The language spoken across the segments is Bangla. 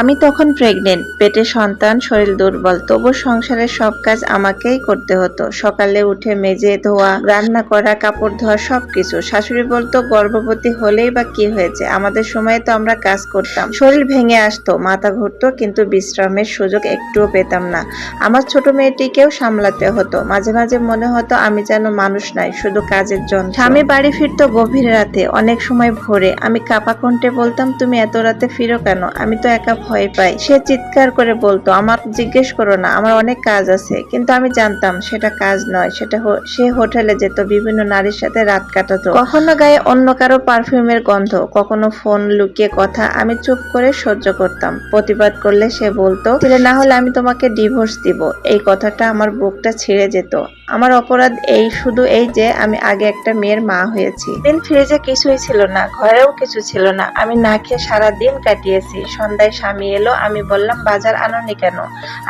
আমি তখন প্রেগনেন্ট পেটে সন্তান, শরীর দুর্বল, তবু সংসারের সব কাজ আমাকেই করতে হতো। সকালে উঠে মেজে ধোয়া, রান্না করা, কাপড় ধোয়া সব কিছু শাশুড়ি বলতো, গর্ভবতী হলেই বা কি হয়েছে? আমাদের সময় তো আমরা কাজ করতাম। শরীর ভেঙে আসতো, মাথা ঘুরতো, কিন্তু বিশ্রামের সুযোগ একটুও পেতাম না। আমার ছোট মেয়েটিকেও সামলাতে হতো। মাঝে মাঝে মনে হতো, আমি যেন মানুষ নাই, শুধু কাজের জন্য স্বামী বাড়ি ফিরতো গভীর রাতে, অনেক সময় ভোরে। আমি কাপা কণ্ঠে বলতাম, তুমি এত রাতে ফিরো কেন? আমি তো একা ভয় পাই সে চিৎকার করে বলতো, আমার জিজ্ঞেস করো না, আমার অনেক কাজ আছে, কিন্তু আমি জানতাম সেটা কাজ নয়। সেটা সে হোটেলে যেত, বিভিন্ন নারীর সাথে রাত কাটাতো। কখনো গায়ে অন্য কারও পারফিউমের গন্ধ, কখনো ফোন লুকিয়ে কথা, আমি চুপ করে সহ্য করতাম। প্রতিবাদ করলে সে বলতো, ছেলে, না হলে আমি তোমাকে ডিভোর্স দিব। এই কথাটা আমার বুকটা ছিঁড়ে যেত। আমার অপরাধ এই, শুধু এই যে আমি আগে একটা মেয়ের মা হয়েছি। দিন ফ্রিজে কিছুই ছিল না, ঘরেও কিছু ছিল না। আমি না খেয়ে সারা দিন কাটিয়েছি। সন্ধ্যায় স্বামী এলো, আমি বললাম, বাজার আনোনি কেন?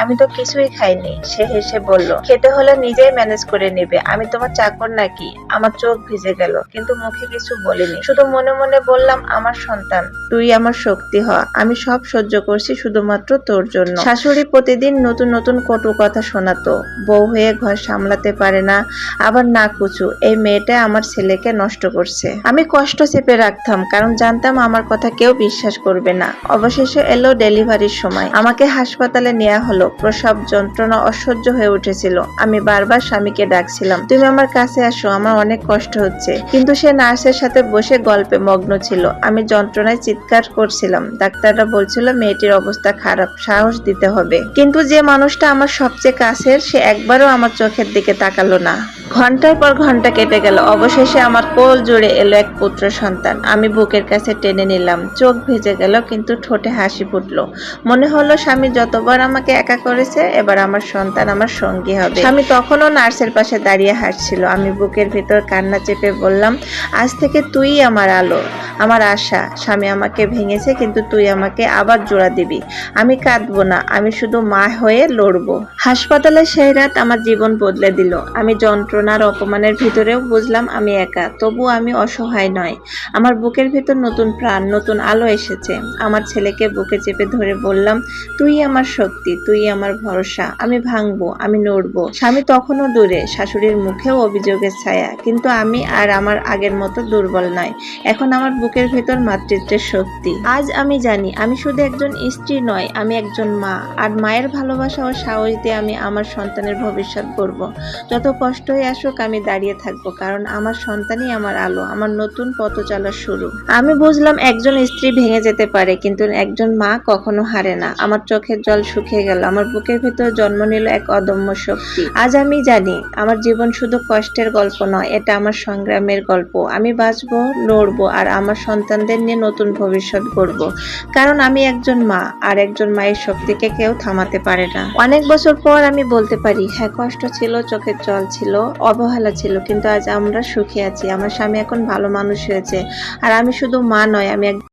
আমি তো কিছুই খাইনি। সে হেসে বলল, খেতে হলে নিজেই ম্যানেজ করে নেবে। আমি তোমার চাকর নাকি? আমার চোখ ভিজে গেল, কিন্তু মুখে কিছু বলিনি। শুধু মনে মনে বললাম, আমার সন্তান, তুই আমার শক্তি হ। আমি সব সহ্য করছি শুধুমাত্র তোর জন্য। শাশুড়ি প্রতিদিন নতুন নতুন কটু কথা শোনাতো। বউ হয়ে ঘর সামলাতে পারে না। আবার না, কুচু, এই মেয়েটা আমার ছেলেকে নষ্ট করছে। আমি কষ্ট চেপে রাখতাম, কারণ জানতাম আমার কথা কেউ বিশ্বাস করবে না। অবশেষে এলো ডেলিভারির সময়। আমাকে হাসপাতালে নেওয়া হলো। প্রসব যন্ত্রণা অসহ্য হয়ে উঠেছিল। আমি বারবার স্বামীকে ডাকছিলাম, তুমি আমার কাছে আসো, আমার অনেক কষ্ট হচ্ছে। কিন্তু সে নার্সের সাথে বসে গল্পে মগ্ন ছিল। আমি যন্ত্রণায় চিৎকার করছিলাম। ডাক্তাররা বলছিল, মেয়েটির অবস্থা খারাপ, সাহস দিতে হবে। কিন্তু যে মানুষটা আমার সবচেয়ে কাছের, সে একবারও আমার চোখের দিকে তাকালো না। ঘণ্টার পর ঘণ্টা কেটে গেল। অবশেষে আমার কোল জুড়ে এলো এক পুত্র সন্তান। আমি বুকের কাছে টেনে নিলাম। চোখ ভিজে গেল, কিন্তু ঠোঁটে হাসি ফুটলো। মনে হলো, স্বামী যতবার আমাকে একা করেছে, এবার আমার সন্তান আমার সঙ্গী হবে। স্বামী তখনও নার্সের পাশে দাঁড়িয়ে হাসছিল। আমি বুকের ভেতর কান্না চেপে বললাম, আজ থেকে তুই আমার আলো। আমার আশা, স্বামী আমাকে ভেঙেছে কিন্তু তুই আমাকে আবার জোড়া দিবি। আমি কাঁদবো না, আমি শুধু মা হয়ে লড়বো। হাসপাতালে সেই রাত আমার জীবন বদলে দিল। আমি যন্ত্রণার অপমানের ভিতরেও বুঝলাম আমি একা, তবু আমি অসহায় নয়। আমার বুকের ভিতর নতুন প্রাণ, নতুন আলো এসেছে। আমার ছেলেকে বুকে চেপে ধরে বললাম, তুই আমার শক্তি, তুই আমার ভরসা, আমি ভাঙবো, আমি নড়বো স্বামী তখনও দূরে, শাশুড়ির মুখেও অভিযোগের ছায়া, কিন্তু আমি আর আমার আগের মতো দুর্বল নয়। এখন আমার বুকের ভিতর মাতৃত্বের শক্তি। আজ আমি জানি, আমি শুধু একজন স্ত্রী নয়, আমি একজন মা। আর মায়ের ভালোবাসা ও সাহস দিয়ে আমি আমার সন্তানের ভবিষ্যৎ গড়ব। যত কষ্টই আসুক, আমি দাঁড়িয়ে থাকব, কারণ আমার সন্তানই আমার আলো, আমার নতুন পথ চলার শুরু। আমি বুঝলাম, একজন স্ত্রী ভেঙে যেতে পারে, কিন্তু একজন মা কখনো হারে না। আমার চোখের জল শুকিয়ে গেল, আমার বুকের ভিতর জন্ম নিল এক অদম্য শক্তি। আজ আমি জানি, আমার জীবন শুধু কষ্টের গল্প নয়, এটা আমার সংগ্রামের গল্প। আমি বাঁচবো, লড়বো, আর আমার সন্তানদের নিয়ে নতুন ভবিষ্যৎ গড়ব। কারণ আমি একজন মা, আর একজন মায়ের শক্তিকে কেউ থামাতে পারে না। অনেক বছর পর আমি বলতে পারি হ্যাঁ কষ্ট ছিল, চোখের জল ছিল, অবহেলা ছিল, কিন্তু আজ আমরা সুখী আছি। আমার স্বামী এখন ভালো মানুষ হয়েছে, আর আমি শুধু মা নয়, আমি